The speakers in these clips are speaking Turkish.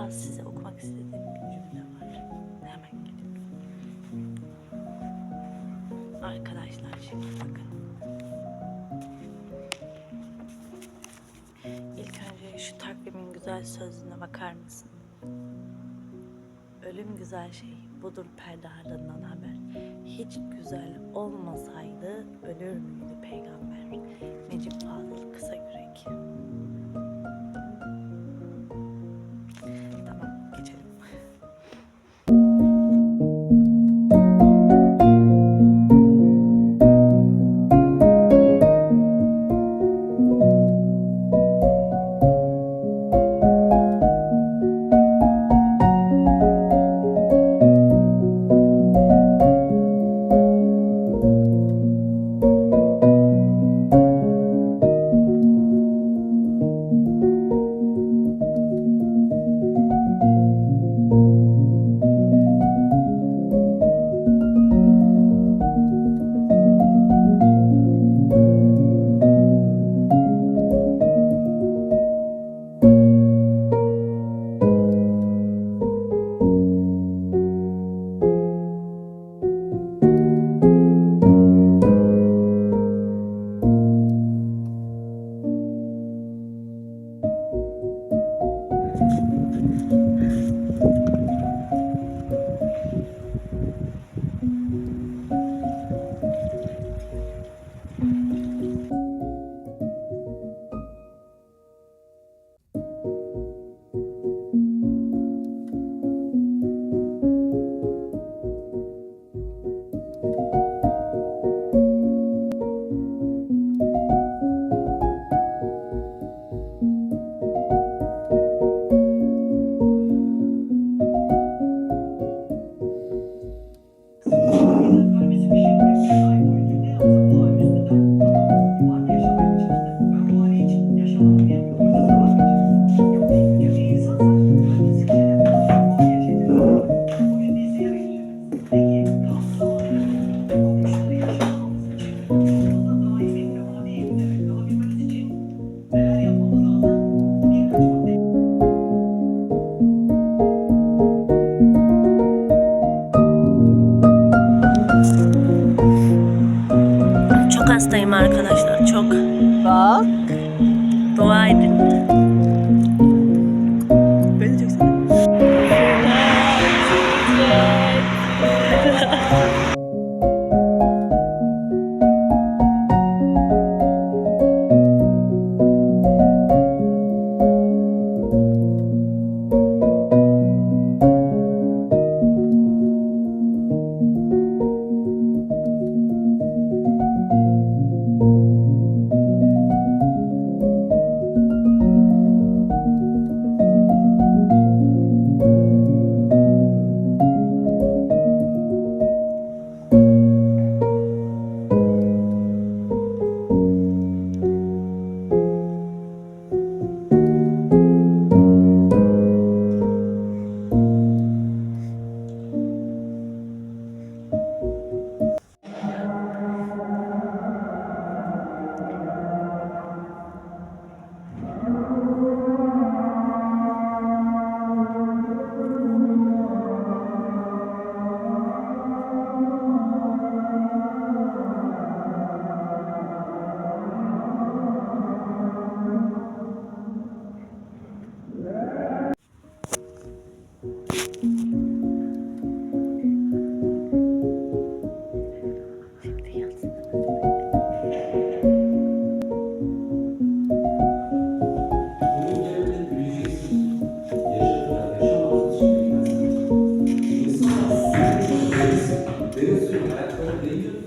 Aa, size okumak istediğim bir cümle var. Hemen gidip. Arkadaşlar şimdi bakın. İlk önce şu takvimin güzel sözüne bakar mısın? Ölüm güzel şey, budur perde ardından haber. Hiç güzel olmasaydı ölür müydü peygamber? Necip Fazıl Kısagürek. vezes, né, então, também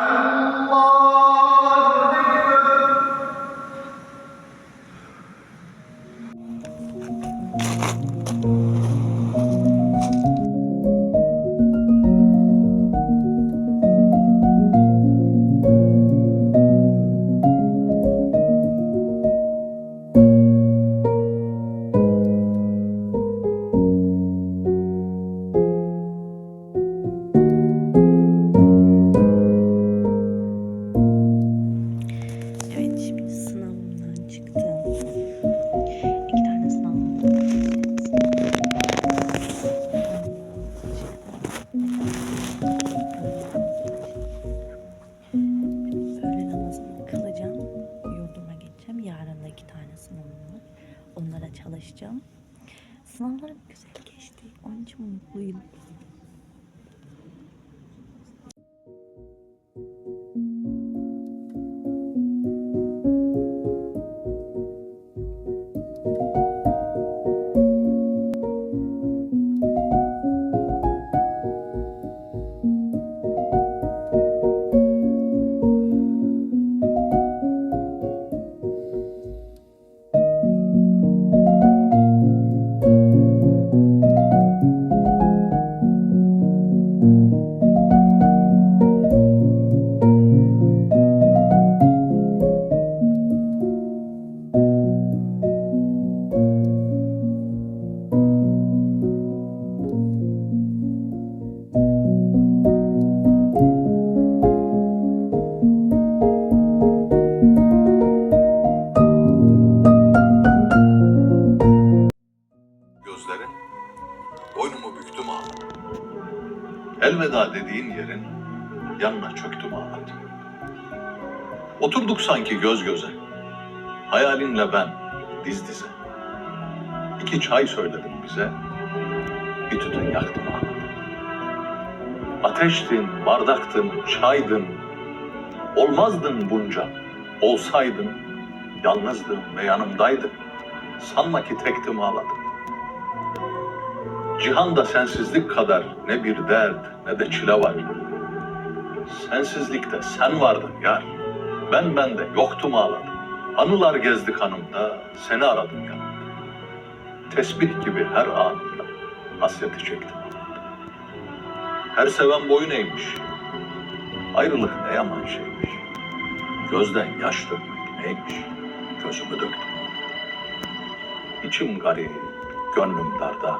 han Elveda dediğin yerin yanına çöktüm ağladım. Oturduk sanki göz göze. Hayalinle ben diz dize. İki çay söyledim bize. Bir tütün yaktım ağladım. Ateştin, bardaktın, çaydın. Olmazdın bunca. Olsaydın yalnızdım ve yanımdaydın. Sanma ki tektim ağladım. Cihanda sensizlik kadar ne bir dert ne de çile var. Sensizlikte sen vardın yar. Ben bende yoktum ağladım. Anılar gezdi kanımda, seni aradım yanımda. Tesbih gibi her anında hasreti çektim. Her seven boyun eğmiş. Ayrılık ne yaman şeymiş. Gözden yaş dökmek neymiş. Gözümü döktüm. İçim garip, gönlüm darda.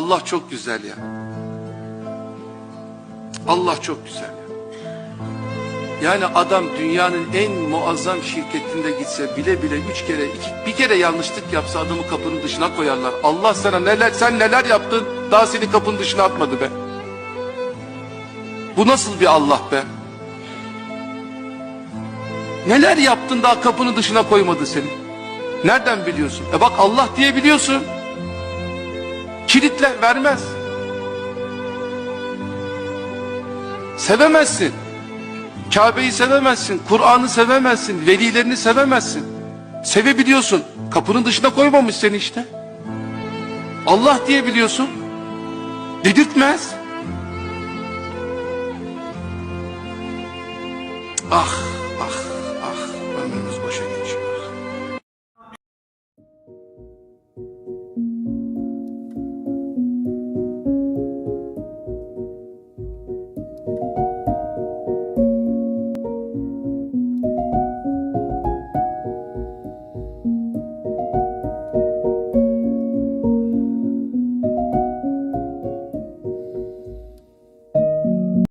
Allah çok güzel ya. Allah çok güzel ya. Yani adam dünyanın en muazzam şirketinde gitse bile bile üç kere, iki, bir kere yanlışlık yapsa adamı kapının dışına koyarlar. Allah sana neler, sen neler yaptın daha seni kapının dışına atmadı be. Bu nasıl bir Allah be? Neler yaptın daha kapının dışına koymadı seni. Nereden biliyorsun? E bak Allah diye biliyorsun. Kilitle vermez. Sevemezsin. Kabe'yi sevemezsin. Kur'an'ı sevemezsin. Velilerini sevemezsin. Sevebiliyorsun. Kapının dışına koymamış seni işte. Allah diye biliyorsun. Dedirtmez. Ah,